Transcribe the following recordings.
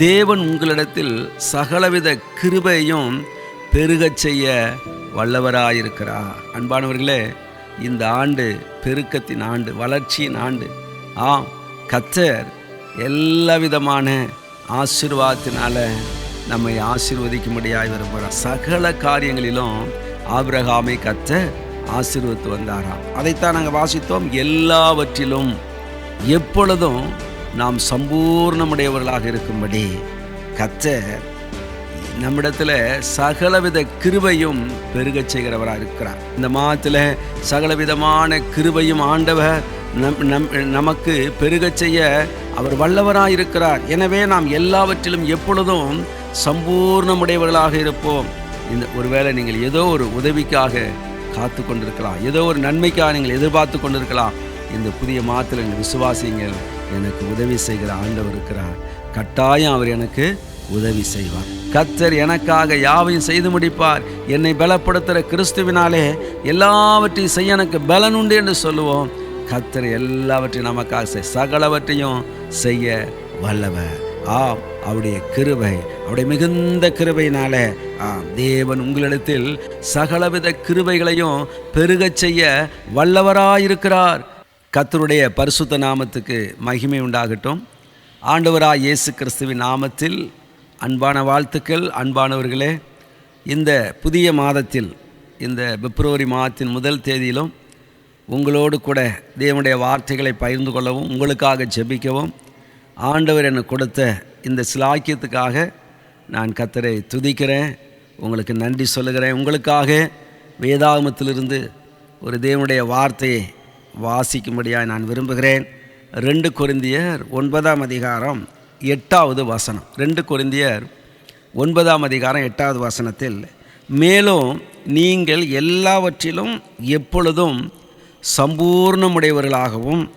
தேவன் உங்களிடத்தில் சகலவித கிருபையும் பெருகச் செய்ய வல்லவராயிருக்கிறார். அன்பானவர்களே இந்த ஆண்டு பெருக்கத்தின் ஆண்டு வளர்ச்சியின் ஆண்டு. ஆம் கத்தர் எல்லா விதமான ஆசிர்வாதத்தினால நம்மை ஆசிர்வதிக்கும்படியாக விரும்புகிறார் சகல காரியங்களிலும் ஆபிரகாமை கத்த ஆசிர்வத்து வந்தாராம். அதைத்தான் நாங்கள் வாசித்தோம். எல்லாவற்றிலும் எப்பொழுதும் நாம் சம்பூர்ணமுடையவர்களாக இருக்கும்படி கத்தர் நம்மிடத்தில் சகலவித கிருபையும் பெருகச் செய்கிறவராக இருக்கிறார். இந்த மாதத்தில் சகலவிதமான கிருபையும் ஆண்டவர் நம் நம் நமக்கு பெருகச் செய்ய அவர் வல்லவராக இருக்கிறார். எனவே நாம் எல்லாவற்றிலும் எப்பொழுதும் சம்பூர்ணமுடையவர்களாக இருப்போம். இந்த ஒருவேளை நீங்கள் ஏதோ ஒரு உதவிக்காக காத்து கொண்டிருக்கலாம். ஏதோ ஒரு நன்மைக்காக நீங்கள் எதிர்பார்த்து கொண்டிருக்கலாம். இந்த புதிய மாதத்தில் நீங்கள் விசுவாசிங்கள் எனக்கு உதவி செய்கிற ஆண்டவர் இருக்கிறார். கட்டாயம் அவர் எனக்கு உதவி செய்வார். கத்தர் எனக்காக யாவையும் செய்து முடிப்பார். என்னை பலப்படுத்துகிற கிறிஸ்துவினாலே எல்லாவற்றையும் செய்ய எனக்கு பலன் உண்டு என்று சொல்லுவோம். கத்தர் எல்லாவற்றையும் நமக்காக செய். சகலவற்றையும் செய்ய வல்லவர். ஆம் அவருடைய கிருபை அவருடைய மிகுந்த கிருபையினால ஆம் தேவன் உங்களிடத்தில் சகலவித கிருபைகளையும் பெருகச் செய்ய வல்லவராயிருக்கிறார். கத்தருடைய பரிசுத்த நாமத்துக்கு மகிமை உண்டாகட்டும். ஆண்டவராக இயேசு கிறிஸ்துவின் நாமத்தில் அன்பான வாழ்த்துக்கள். அன்பானவர்களே இந்த புதிய மாதத்தில் இந்த பிப்ரவரி மாதத்தின் முதல் தேதியிலும் உங்களோடு கூட தேவனுடைய வார்த்தைகளை பகிர்ந்து கொள்ளவும் உங்களுக்காக ஜெபிக்கவும். ஆண்டவர் எனக்கு கொடுத்த இந்த சிலாக்கியத்துக்காக நான் கத்தரை துதிக்கிறேன். உங்களுக்கு நன்றி சொல்லுகிறேன். உங்களுக்காக வேதாகமத்திலிருந்து ஒரு தேவனுடைய வார்த்தையை வாசிக்கும்படியாக நான் விரும்புகிறேன். ரெண்டு கொரிந்தியர் ஒன்பதாம் அதிகாரம் எட்டாவது வசனம். ரெண்டு கொரிந்தியர் ஒன்பதாம் அதிகாரம் எட்டாவது வசனத்தில் மேலும் நீங்கள் எல்லாவற்றிலும் எப்பொழுதும் சம்பூர்ணமுடையவர்களாகவும்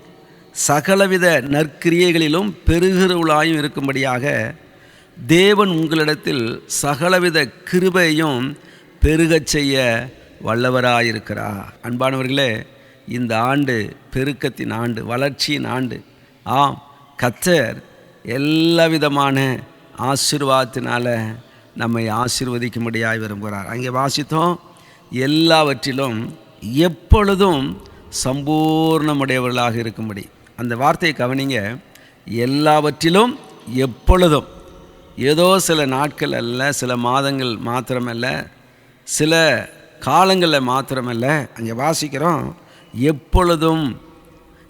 சகலவித நற்கிரியைகளிலும் பெருகிறவளாயும் இருக்கும்படியாக தேவன் உங்களிடத்தில் சகலவித கிருபையும் பெருகச் செய்ய வல்லவராயிருக்கிறார். அன்பானவர்களே இந்த ஆண்டு பெருக்கத்தின் ஆண்டு வளர்ச்சியின் ஆண்டு. ஆம் கத்தர் எல்லா விதமான ஆசிர்வாதத்தினால் நம்மை ஆசிர்வதிக்கும்படியாக விரும்புகிறார். அங்கே வாசித்தோம் எல்லாவற்றிலும் எப்பொழுதும் சம்பூர்ணமுடையவர்களாக இருக்கும்படி. அந்த வார்த்தையை கவனிங்க எல்லாவற்றிலும் எப்பொழுதும் ஏதோ சில நாட்கள் அல்ல சில மாதங்கள் மாத்திரமல்ல சில காலங்களில் மாத்திரமல்ல அங்கே வாசிக்கிறோம் எப்பொழுதும்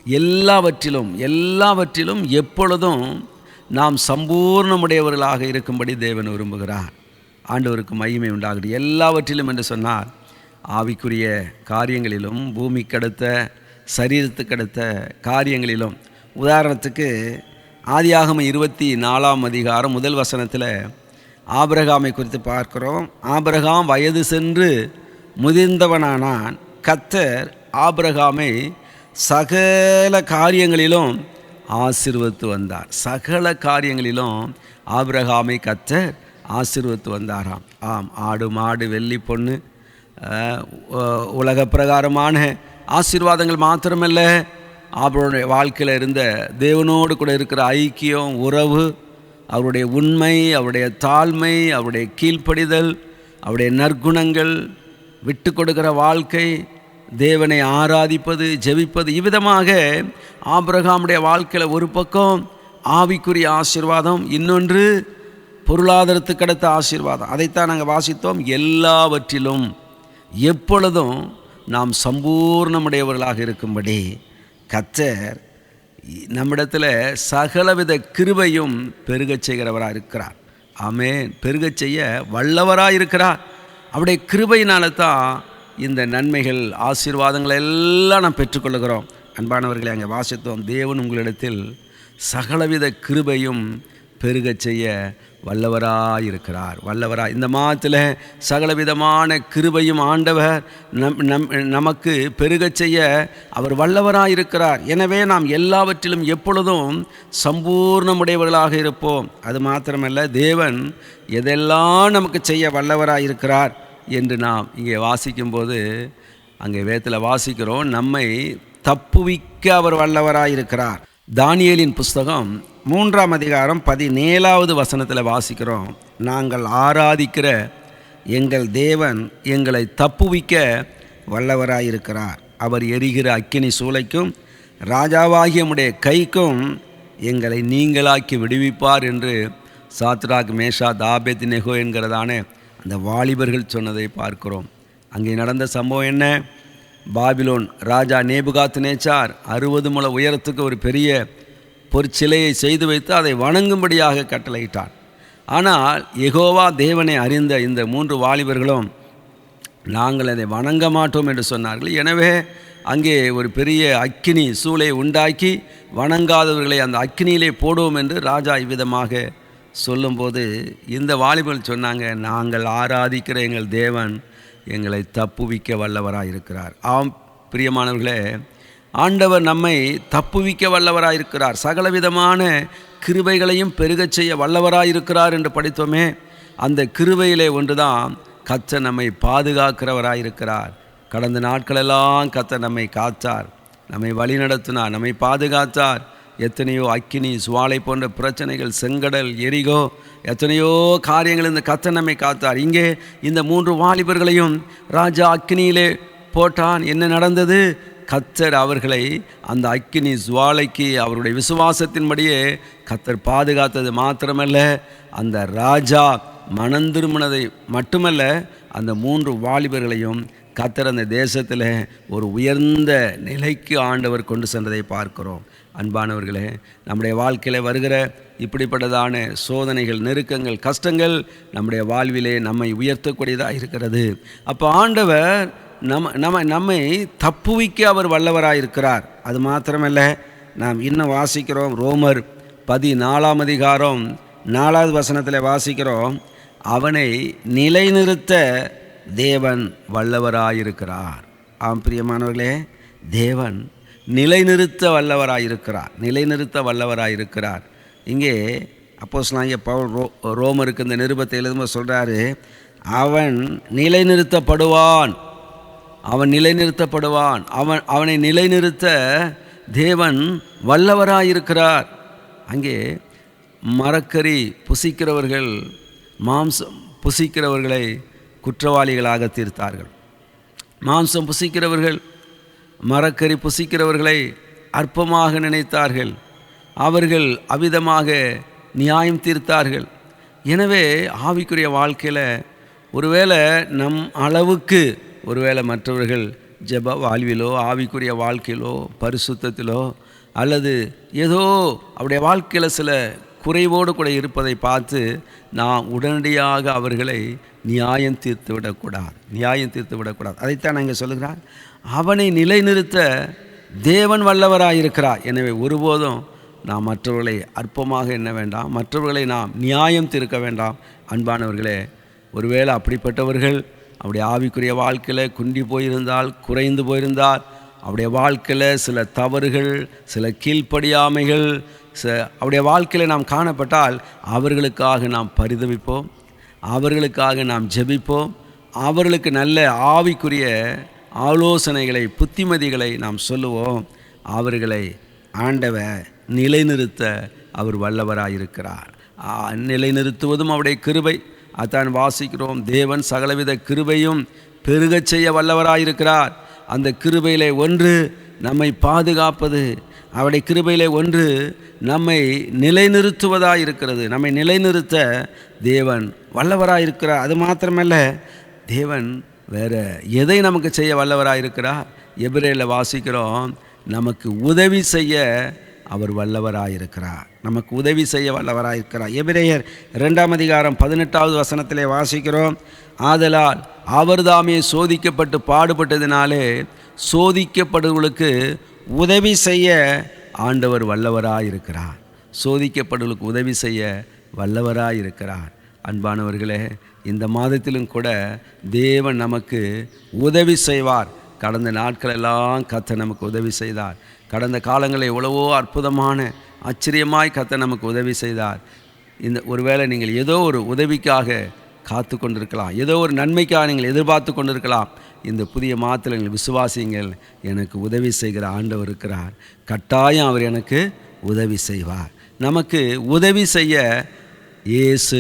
எல்லாவற்றிலும் எல்லாவற்றிலும் எப்பொழுதும் நாம் சம்பூர்ணமுடையவர்களாக இருக்கும்படி தேவன் விரும்புகிறார். ஆண்டவருக்கு மையமை உண்டாகட்டும். எல்லாவற்றிலும் என்று சொன்னார் ஆவிக்குரிய காரியங்களிலும் பூமிக்கடுத்த சரீரத்துக்கடுத்த காரியங்களிலும் உதாரணத்துக்கு ஆதியாகம இருபத்தி நாலாம் அதிகாரம் முதல் வசனத்தில் ஆபிரகாமை குறித்து பார்க்கிறோம். ஆபிரகாம் வயது சென்று முதிர்ந்தவனானான். கத்தர் ஆபிரகாமை சகல காரியங்களிலும் ஆசிர்வத்து வந்தார். சகல காரியங்களிலும் ஆபிரகாமை கத்தர் ஆசிர்வத்து வந்தாராம். ஆம் ஆடு மாடு வெள்ளி பொண்ணு உலக பிரகாரமான ஆசீர்வாதங்கள் மாத்திரமல்ல. அவருடைய வாழ்க்கையில் இருந்த தேவனோடு கூட இருக்கிற ஐக்கியம் உறவு அவருடைய உண்மை அவருடைய தாழ்மை அவருடைய கீழ்ப்படிதல் அவருடைய நற்குணங்கள் விட்டு கொடுக்கிற வாழ்க்கை தேவனை ஆராதிப்பது ஜெபிப்பது இவ்விதமாக ஆபிரகாமுடைய வாழ்க்கையில் ஒரு பக்கம் ஆவிக்குரிய ஆசீர்வாதம் இன்னொன்று பொருளாதாரத்துக்கு அடுத்த ஆசீர்வாதம். அதைத்தான் நாங்கள் வாசித்தோம். எல்லாவற்றிலும் எப்பொழுதும் நாம் சம்பூர்ணமுடையவர்களாக இருக்கும்படி கத்தர் நம்மிடத்தில் சகலவித கிருபையும் பெருகச் செய்கிறவராக இருக்கிறார். ஆமே பெருகச் செய்ய வல்லவராக இருக்கிறார் அவருடைய கிருபையினால தான் இந்த நன்மைகள் ஆசீர்வாதங்களை எல்லாம் நாம் பெற்றுக்கொள்கிறோம் அன்பானவர்களை அங்கே வாசித்தோம் தேவன் உங்களிடத்தில் சகலவித கிருபையும் பெருகச் செய்ய வல்லவராயிருக்கிறார். வல்லவராய் இந்த மாதத்தில் சகலவிதமான கிருபையும் ஆண்டவர் நம் நம் நமக்கு பெருகச் செய்ய அவர் வல்லவராயிருக்கிறார். எனவே நாம் எல்லாவற்றிலும் எப்பொழுதும் சம்பூர்ணமுடையவர்களாக இருப்போம். அது மாத்திரமல்ல தேவன் எதெல்லாம் நமக்கு செய்ய வல்லவராயிருக்கிறார் என்று நாம் இங்கே வாசிக்கும்போது அங்கே வேத்தில் வாசிக்கிறோம் நம்மை தப்புவிக்க அவர் வல்லவராயிருக்கிறார். தானியலின் புஸ்தகம் மூன்றாம் அதிகாரம் பதினேழாவது வசனத்தில் வாசிக்கிறோம். நாங்கள் ஆராதிக்கிற எங்கள் தேவன் எங்களை தப்புவிக்க வல்லவராயிருக்கிறார். அவர் எரிகிற அக்கினி சூளைக்கும் ராஜாவாகியம்முடைய கைக்கும் எங்களை நீங்களாக்கி விடுவிப்பார் என்று சாத்ராக் மேஷா தாபெத் நெகோ என்கிறதான இந்த வாலிபர்கள் சொன்னதை பார்க்கிறோம். அங்கே நடந்த சம்பவம் என்ன? பாபிலோன் ராஜா நேபுகாத்து நேச்சார் அறுபது முழ உயரத்துக்கு ஒரு பெரிய பொற்சிலையை செய்து வைத்து அதை வணங்கும்படியாக கட்டளையிட்டான். ஆனால் எகோவா தேவனை அறிந்த இந்த மூன்று வாலிபர்களும் நாங்கள் அதை வணங்க மாட்டோம் என்று சொன்னார்கள். எனவே அங்கே ஒரு பெரிய அக்கினி சூளை உண்டாக்கி வணங்காதவர்களை அந்த அக்கினியிலே போடுவோம் என்று ராஜா இவ்விதமாக சொல்லும்போது இந்த வாலிபர்கள் சொன்னாங்க நாங்கள் ஆராதிக்கிற எங்கள் தேவன் எங்களை தப்புவிக்க வல்லவராக இருக்கிறார். ஆம் பிரியமானவர்களே ஆண்டவர் நம்மை தப்புவிக்க வல்லவராக இருக்கிறார். சகலவிதமான கிருபைகளையும் பெருகச் செய்ய வல்லவராக இருக்கிறார் என்று படித்தோமே அந்த கிருபையிலே ஒன்றுதான் கத்த நம்மை பாதுகாக்கிறவராக இருக்கிறார். கடந்த நாட்களெல்லாம் கத்த நம்மை காத்தார் நம்மை வழிநடத்தினார் நம்மை பாதுகாத்தார். எத்தனையோ அக்கினி சுவாலை போன்ற பிரச்சனைகள் செங்கடல் எரிகோ எத்தனையோ காரியங்கள் இந்த கத்த நம்மை காத்தார். இங்கே இந்த மூன்று வாலிபர்களையும் ராஜா அக்கினியிலே போட்டான். என்ன நடந்தது? கத்தர் அவர்களை அந்த அக்கினி ஜுவாலைக்கு அவருடைய விசுவாசத்தின்படியே கத்தர் பாதுகாத்தது மாத்திரமல்ல அந்த ராஜா மனந்திருமணதை மட்டுமல்ல அந்த மூன்று வாலிபர்களையும் கத்தர் அந்த தேசத்தில் ஒரு உயர்ந்த நிலைக்கு ஆண்டவர் கொண்டு சென்றதை பார்க்கிறோம். அன்பானவர்களே நம்முடைய வாழ்க்கையில் வருகிற இப்படிப்பட்டதான சோதனைகள் நெருக்கங்கள் கஷ்டங்கள் நம்முடைய வாழ்விலே நம்மை உயர்த்தக்கூடியதாக இருக்கிறது. அப்போ ஆண்டவர் நம்ம நம்ம நம்மை தப்புவிக்க அவர் வல்லவராக இருக்கிறார். அது மாத்திரமல்ல நாம் இன்னும் வாசிக்கிறோம் ரோமர் பதினாலாம் அதிகாரம் நாலாவது வசனத்தில் வாசிக்கிறோம் அவனை நிலைநிறுத்த தேவன் வல்லவராயிருக்கிறார். ஆம் பிரியமானவர்களே தேவன் நிலைநிறுத்த வல்லவராயிருக்கிறார். நிலைநிறுத்த வல்லவராயிருக்கிறார். இங்கே அப்போஸ்லாங்கிய பவுல் ரோ ரோமருக்கு இந்த நிருபத்தை எழுதும்போது சொல்கிறாரு அவன் நிலைநிறுத்தப்படுவான். அவன் நிலைநிறுத்தப்படுவான். அவன் அவனை நிலைநிறுத்த தேவன் வல்லவராயிருக்கிறார். அங்கே மரக்கறி புசிக்கிறவர்கள் மாம்சம் புசிக்கிறவர்களை குற்றவாளிகளாக தீர்த்தார்கள். மாம்சம் புசிக்கிறவர்கள் மரக்கறி புசிக்கிறவர்களை அற்பமாக நினைத்தார்கள். அவர்கள் அவிதமாக நியாயம் தீர்த்தார்கள். எனவே ஆவிக்குரிய வாழ்க்கையில் ஒருவேளை நம் அளவுக்கு ஒருவேளை மற்றவர்கள் ஜெப வாழ்விலோ ஆவிக்குரிய வாழ்க்கையிலோ பரிசுத்தத்திலோ அல்லது ஏதோ அவருடைய வாழ்க்கையில் சில குறைவோடு கூட இருப்பதை பார்த்து நாம் உடனடியாக அவர்களை நியாயம் தீர்த்து விடக்கூடாது. நியாயம் தீர்த்து விடக்கூடாது. அதைத்தான் நாங்கள் சொல்லுகிறார். அவனை நிலைநிறுத்த தேவன் வல்லவராக இருக்கிறார் எனவே ஒருபோதும் நாம் மற்றவர்களை அற்பமாக எண்ண வேண்டாம். மற்றவர்களை நாம் நியாயம் தீர்க்க வேண்டாம். அன்பானவர்களே ஒருவேளை அப்படிப்பட்டவர்கள் அவருடைய ஆவிக்குரிய வாழ்க்கையில் குண்டி போயிருந்தால் குறைந்து போயிருந்தால் அவருடைய வாழ்க்கையில் சில தவறுகள் சில கீழ்ப்படியாமைகள் ச அவருடைய வாழ்க்கையில் நாம் காணப்பட்டால் அவர்களுக்காக நாம் பரிதவிப்போம். அவர்களுக்காக நாம் ஜெபிப்போம். அவர்களுக்கு நல்ல ஆவிக்குரிய ஆலோசனைகளை புத்திமதிகளை நாம் சொல்லுவோம். அவர்களை ஆண்டவ நிலைநிறுத்த அவர் வல்லவராயிருக்கிறார். நிலைநிறுத்துவதும் அவருடைய கிருபை. அதான் வாசிக்கிறோம். தேவன் சகலவித கிருபையும் பெருகச் செய்ய வல்லவராயிருக்கிறார். அந்த கிருபையிலே ஒன்று நம்மை பாதுகாப்பது. அவருடைய கிருபையிலே ஒன்று நம்மை நிலைநிறுத்துவதாக இருக்கிறது நம்மை நிலைநிறுத்த தேவன் வல்லவராக இருக்கிறார் அது மாத்திரமல்ல தேவன் வேறு எதை நமக்கு செய்ய வல்லவராக இருக்கிறார்? எபிரேல வாசிக்கிறோம் நமக்கு உதவி செய்ய அவர் வல்லவராக இருக்கிறார். நமக்கு உதவி செய்ய வல்லவராக இருக்கிறார். எபிரேயர் ரெண்டாம் அதிகாரம் பதினெட்டாவது வசனத்திலே வாசிக்கிறோம் ஆதலால் அவர்தாமே சோதிக்கப்பட்டு பாடுபட்டதினாலே சோதிக்கப்படுவர்களுக்கு உதவி செய்ய ஆண்டவர் வல்லவராக இருக்கிறார். சோதிக்கப்படுவர்களுக்கு உதவி செய்ய வல்லவராக இருக்கிறார். அன்பானவர்களே இந்த மாதத்திலும் கூட தேவன் நமக்கு உதவி செய்வார். கடந்த நாட்களெல்லாம் கத்த நமக்கு உதவி செய்தார். கடந்த காலங்களில் எவ்வளவோ அற்புதமான ஆச்சரியமாய் கத்த நமக்கு உதவி செய்தார். இந்த ஒருவேளை நீங்கள் ஏதோ ஒரு உதவிக்காக காத்து கொண்டிருக்கலாம். ஏதோ ஒரு நன்மைக்காக நீங்கள் எதிர்பார்த்து கொண்டிருக்கலாம். இந்த புதிய மாதத்தில் நீங்கள் விசுவாசிங்கள் எனக்கு உதவி செய்கிற ஆண்டவர் இருக்கிறார். கட்டாயம் அவர் எனக்கு உதவி செய்வார். நமக்கு உதவி செய்ய இயேசு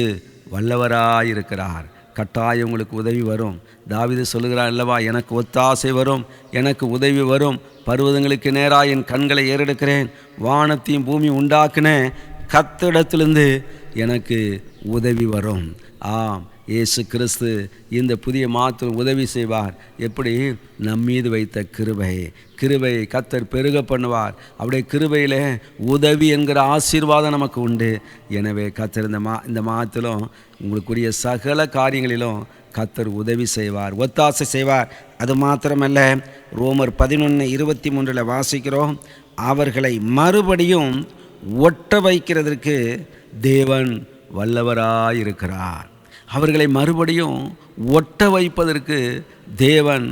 வல்லவராயிருக்கிறார். கட்டாயம் உங்களுக்கு உதவி வரும். தாவிது சொல்லுகிறார் அல்லவா எனக்கு ஒத்தாசை வரும் எனக்கு உதவி வரும். பருவதங்களுக்கு நேராக என் கண்களை ஏறெடுக்கிறேன். வானத்தையும் பூமி உண்டாக்குனேன் கத்திடத்திலிருந்து எனக்கு உதவி வரும். ஆம். இயேசு கிறிஸ்து இந்த புதிய மாதத்தில் உதவி செய்வார். எப்படி? நம்மீது வைத்த கிருபை கிருபை கத்தர் பெருக பண்ணுவார். அப்படியே கிருபையில் உதவி என்கிற ஆசீர்வாதம் நமக்கு உண்டு. எனவே கத்தர் இந்த மா இந்த மாதத்திலும் உங்களுக்குரிய சகல காரியங்களிலும் கத்தர் உதவி செய்வார் ஒத்தாசை செய்வார். அது மாத்திரமல்ல ரோமர் பதினொன்று இருபத்தி மூன்றில் வாசிக்கிறோம். அவர்களை மறுபடியும் ஒட்ட வைக்கிறதற்கு தேவன் வல்லவராயிருக்கிறார். அவர்களை மறுபடியும் ஒட்ட வைப்பதற்கு தேவன்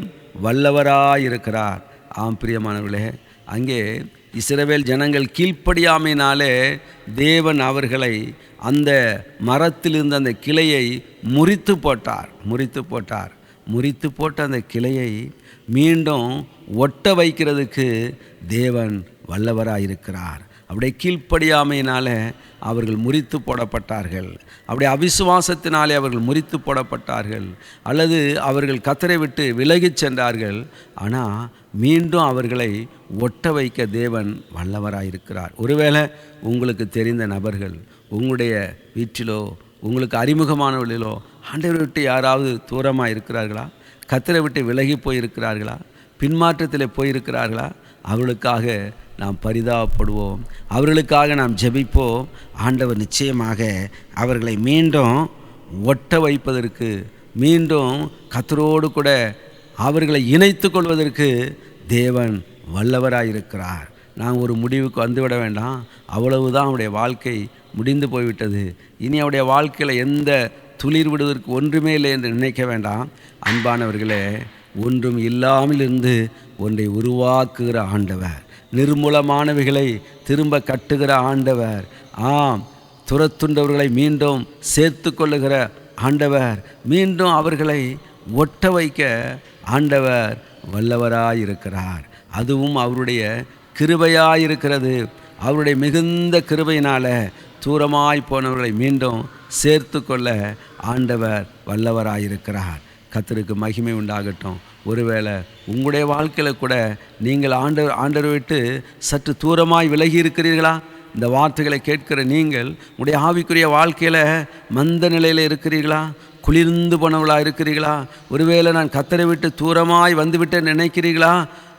வல்லவராயிருக்கிறார். ஆம் பிரியமானவர்களே அங்கே இஸ்ரவேல் ஜனங்கள் கீழ்ப்படியாமையினாலே தேவன் அவர்களை அந்த மரத்திலிருந்து அந்த கிளையை முறித்து போட்டார் முறித்து போட்டார் முறித்து போட்ட அந்த கிளையை மீண்டும் ஒட்ட வைக்கிறதுக்கு தேவன் வல்லவராயிருக்கிறார். அப்படியே கீழ்ப்படியாமையினால் அவர்கள் முறித்து போடப்பட்டார்கள். அப்படியே அவிசுவாசத்தினாலே அவர்கள் முறித்து போடப்பட்டார்கள். அல்லது அவர்கள் கத்தரை விட்டு விலகிச் சென்றார்கள். ஆனால் மீண்டும் அவர்களை ஒட்ட வைக்க தேவன் வல்லவராயிருக்கிறார். ஒருவேளை உங்களுக்கு தெரிந்த நபர்கள் உங்களுடைய வீட்டிலோ உங்களுக்கு அறிமுகமானவர்களிலோ ஆண்டவரை விட்டு யாராவது தூரமாக இருக்கிறார்களா கத்தரை விட்டு விலகி போயிருக்கிறார்களா? பின்மாற்றத்தில் போயிருக்கிறார்களா? அவர்களுக்காக நாம் பரிதாபப்படுவோம். அவர்களுக்காக நாம் ஜெபிப்போம். ஆண்டவர் நிச்சயமாக அவர்களை மீண்டும் ஒட்ட வைப்பதற்கு மீண்டும் கத்தரோடு கூட அவர்களை இணைத்து கொள்வதற்கு தேவன் வல்லவராயிருக்கிறார். நாம் ஒரு முடிவுக்கு வந்துவிட வேண்டாம். அவ்வளவுதான் அவருடைய வாழ்க்கை முடிந்து போய்விட்டது. இனி அவருடைய வாழ்க்கையில் எந்த துளிர் விடுவதற்கு ஒன்றுமே இல்லை என்று நினைக்க வேண்டாம். அன்பானவர்களே ஒன்றும் இல்லாமல் இருந்து ஒன்றை உருவாக்குகிற ஆண்டவர் நிர்மூலமானவைகளை திரும்ப கட்டுகிற ஆண்டவர். ஆம் துரத்துண்டவர்களை மீண்டும் சேர்த்து கொள்ளுகிற ஆண்டவர். மீண்டும் அவர்களை ஒட்ட வைக்க ஆண்டவர் வல்லவராயிருக்கிறார். அதுவும் அவருடைய கிருபையாயிருக்கிறது. அவருடைய மிகுந்த கிருபையினால் தூரமாய் போனவர்களை மீண்டும் சேர்த்து கொள்ள ஆண்டவர் வல்லவராயிருக்கிறார். கத்தருக்கு மகிமை உண்டாகட்டும். ஒருவேளை உங்களுடைய வாழ்க்கையில் கூட நீங்கள் ஆண்டவர் ஆண்டவர் விட்டு சற்று தூரமாய் விலகி இருக்கிறீர்களா? இந்த வார்த்தைகளை கேட்கிற நீங்கள் உடைய ஆவிக்குரிய வாழ்க்கையில் மந்த நிலையில் இருக்கிறீர்களா? குளிர்ந்து போனவளாக இருக்கிறீர்களா? ஒருவேளை நான் கத்தரை விட்டு தூரமாய் வந்துவிட்டேன் நினைக்கிறீர்களா?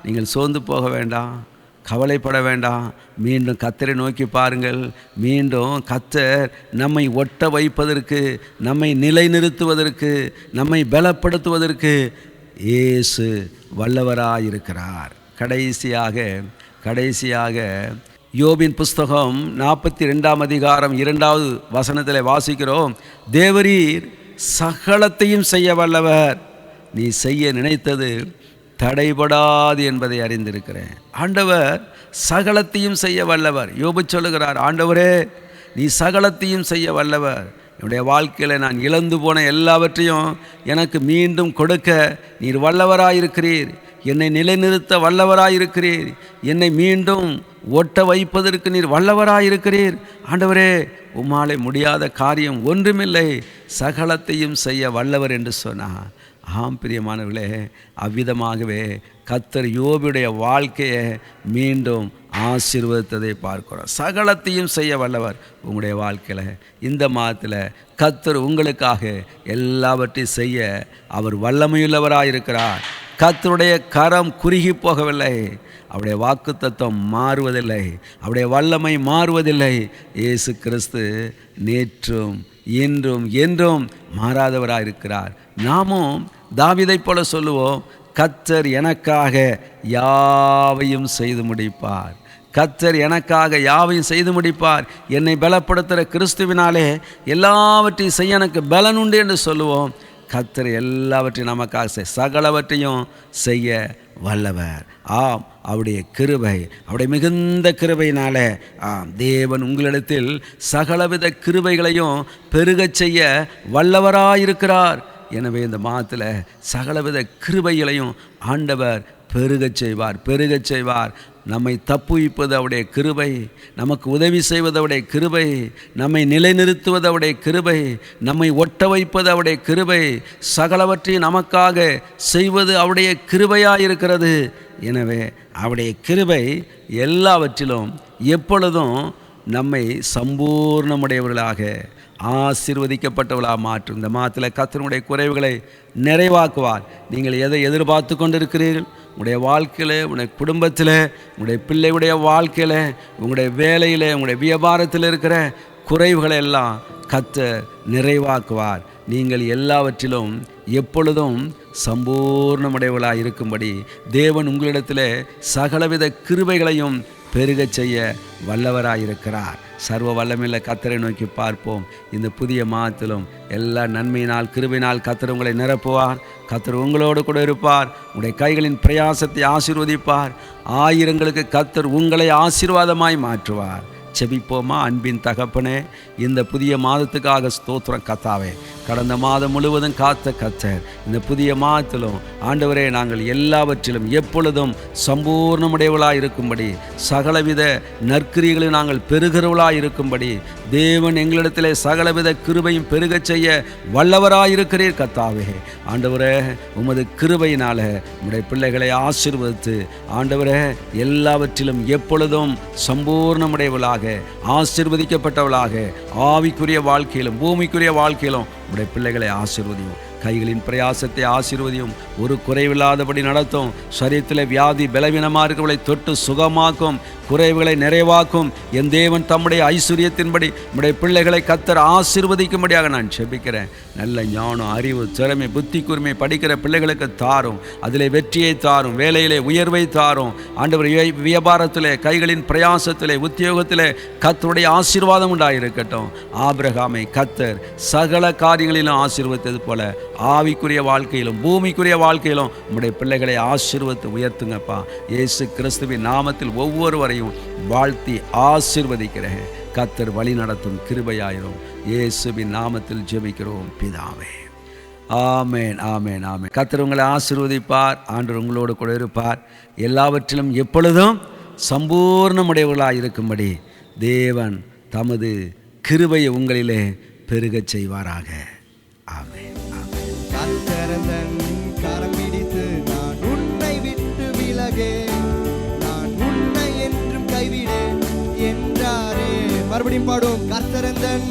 நீங்கள் சோர்ந்து போக வேண்டாம் கவலைப்பட வேண்டாம். மீண்டும் கத்தரை நோக்கி பாருங்கள். மீண்டும் கத்தர் நம்மை ஒட்ட வைப்பதற்கு நம்மை நிலைநிறுத்துவதற்கு நம்மை பலப்படுத்துவதற்கு இயேசு வல்லவராயிருக்கிறார். கடைசியாக கடைசியாக யோபின் புஸ்தகம் நாற்பத்தி ரெண்டாம் அதிகாரம் இரண்டாவது வசனத்தில் வாசிக்கிறோம். தேவரீர் சகலத்தையும் செய்ய வல்லவர். நீ செய்ய நினைத்தது தடைபடாது என்பதை அறிந்திருக்கிறேன். ஆண்டவர் சகலத்தையும் செய்ய வல்லவர். யோபு சொல்லுகிறார் ஆண்டவரே நீ சகலத்தையும் செய்ய வல்லவர். என்னுடைய வாழ்க்கையில் நான் இழந்து போன எல்லாவற்றையும் எனக்கு மீண்டும் கொடுக்க நீர் வல்லவராயிருக்கிறீர். என்னை நிலைநிறுத்த வல்லவராயிருக்கிறீர். என்னை மீண்டும் ஒட்ட வைப்பதற்கு நீர் வல்லவராயிருக்கிறீர். ஆண்டவரே உம்மாலே முடியாத காரியம் ஒன்றுமில்லை. சகலத்தையும் செய்ய வல்லவர் என்று சொன்னார். ஆம் பிரியமானவர்களே அவ்விதமாகவே கத்தர் யோபியுடைய வாழ்க்கையை மீண்டும் ஆசீர்வதித்ததை பார்க்கிறோம். சகலத்தையும் செய்ய வல்லவர் உங்களுடைய வாழ்க்கையில். இந்த மாதத்தில் கத்தர் உங்களுக்காக எல்லாவற்றையும் செய்ய அவர் வல்லமையுள்ளவராக இருக்கிறார். கத்தருடைய கரம் குறுகி போகவில்லை. அவருடைய வாக்கு தத்துவம் மாறுவதில்லை. அவருடைய வல்லமை மாறுவதில்லை. இயேசு கிறிஸ்து நேற்றும் இன்றும் என்றும் மாறாதவராக இருக்கிறார். நாமும் தாவிதை போல சொல்லுவோம் கத்தர் எனக்காக யாவையும் செய்து முடிப்பார். கத்தர் எனக்காக யாவையும் செய்து முடிப்பார். என்னை பலப்படுத்துகிற கிறிஸ்துவினாலே எல்லாவற்றையும் செய்ய எனக்கு பலன் உண்டு என்று சொல்லுவோம். கத்தர் எல்லாவற்றையும் நமக்காக செய். சகலவற்றையும் செய்ய வல்லவர். ஆம் அவருடைய கிருபை அவருடைய மிகுந்த கிருபையினால ஆம் தேவன் உங்களிடத்தில் சகலவித கிருபைகளையும் பெருகச் செய்ய வல்லவராயிருக்கிறார். எனவே இந்த மாதத்தில் சகலவித கிருபைகளையும் ஆண்டவர் பெருகச் செய்வார் பெருகச் செய்வார். நம்மை தப்புவிப்பது அவருடைய கிருபை நமக்கு உதவி செய்வது அவருடைய கிருபை நம்மை நிலைநிறுத்துவது அவருடைய கிருபை நம்மை ஒட்ட வைப்பது அவருடைய கிருபை சகலவற்றையும் நமக்காக செய்வது அவருடைய கிருபையாக இருக்கிறது எனவே அவருடைய கிருபை எல்லாவற்றிலும் எப்பொழுதும் நம்மை சம்பூர்ணமுடையவர்களாக ஆசீர்வதிக்கப்பட்டவளாக மாற்றும். இந்த மாதத்தில் கத்தனுடைய குறைவுகளை நிறைவாக்குவார். நீங்கள் எதை எதிர்பார்த்து கொண்டிருக்கிறீர்கள்? உங்களுடைய வாழ்க்கையில் உங்களுடைய குடும்பத்தில் உங்களுடைய பிள்ளையுடைய வாழ்க்கையில் உங்களுடைய வேலையில் உங்களுடைய வியாபாரத்தில் இருக்கிற குறைவுகளை எல்லாம் கத்த நிறைவாக்குவார். நீங்கள் எல்லாவற்றிலும் எப்பொழுதும் சம்பூர்ணமுடையவளாக இருக்கும்படி தேவன் உங்களிடத்தில் சகலவித கிருபைகளையும் பெருகச் செய்ய வல்லவராயிருக்கிறார். சர்வ வல்லமில்ல கத்தரை நோக்கி பார்ப்போம். இந்த புதிய மாதத்திலும் எல்லா நன்மையினால் கிருபினால் கத்தர் உங்களை நிரப்புவார். கத்தர் உங்களோடு கூட இருப்பார். உங்களுடைய கைகளின் பிரயாசத்தை ஆசீர்வதிப்பார். ஆயிரங்களுக்கு கத்தர் உங்களை ஆசீர்வாதமாய் மாற்றுவார். செபிப்போமா அன்பின் தகப்பனே? இந்த புதிய மாதத்துக்காக ஸ்தோத்திரம் கத்தாவே கடந்த மாதம் முழுவதும் காத்த கத்தர். இந்த புதிய மாதத்திலும் ஆண்டவரே நாங்கள் எல்லாவற்றிலும் எப்பொழுதும் சம்பூர்ணமுடையவளாக இருக்கும்படி சகலவித நற்கிரிகளை நாங்கள் பெருகிறவளாக இருக்கும்படி தேவன் எங்களிடத்திலே சகலவித கிருபையும் பெருகச் செய்ய வல்லவராயிருக்கிறீர் கத்தாவே. ஆண்டவரே உமது கிருபையினால உடைய பிள்ளைகளை ஆசீர்வதித்து ஆண்டவரே எல்லாவற்றிலும் எப்பொழுதும் சம்பூர்ணமுடையவளாக ஆசிர்வதிக்கப்பட்டவளாக ஆவிக்குரிய வாழ்க்கையிலும் பூமிக்குரிய வாழ்க்கையிலும் உடைய பிள்ளைகளை ஆசிர்வதியும். கைகளின் பிரயாசத்தை ஆசீர்வதியும் ஒரு குறைவில்லாதபடி நடத்தும் சரீரத்தில் வியாதி பலவீனமாக இருக்கிறவர்களை தொட்டு சுகமாக்கும் குறைவுகளை நிறைவாக்கும். என் தேவன் தம்முடைய ஐஸ்வர்யத்தின்படி நம்முடைய பிள்ளைகளை கத்தர் ஆசீர்வதிக்கும்படியாக நான் செபிக்கிறேன் நல்ல ஞானம் அறிவு திறமை புத்தி கூர்மை படிக்கிற பிள்ளைகளுக்கு தாரும். அதிலே வெற்றியை தாரும் வேலையிலே உயர்வை தாரும். ஆண்டவர் விய- வியாபாரத்திலே கைகளின் பிரயாசத்திலே உத்தியோகத்திலே கத்தருடைய ஆசீர்வாதம் உண்டாயிருக்கட்டும். ஆபிரகாமை கத்தர் சகல காரியங்களிலும் ஆசீர்வதித்தது போல ஆவிக்குரிய வாழ்க்கையிலும் பூமிக்குரிய வாழ்க்கையிலும் உங்களுடைய பிள்ளைகளை ஆசீர்வத்து உயர்த்துங்கப்பா. இயேசு கிறிஸ்துவின் நாமத்தில் ஒவ்வொருவரையும் வாழ்த்தி ஆசிர்வதிக்கிறேன். கத்தர் வழி நடத்தும் கிருபையாயிரும். இயேசுவின் நாமத்தில் ஜெபிக்கிறோம் பிதாவே. ஆமேன் ஆமேன் ஆமேன். கத்தர் உங்களை ஆசிர்வதிப்பார் ஆண்டு உங்களோடு கூட இருப்பார். எல்லாவற்றிலும் எப்பொழுதும் சம்பூர்ணமுடையவர்களாக இருக்கும்படி தேவன் தமது கிருபையை உங்களிலே பெருகச் செய்வாராக. ஆமென். கத்தரந்தன் கரம் பிடித்து நான் உன்னை விட்டு விலகேன். நான் உன்னை என்றும் கைவிடேன் என்றாரே. மறுபடியும் பாடும் கர்த்தரந்தன்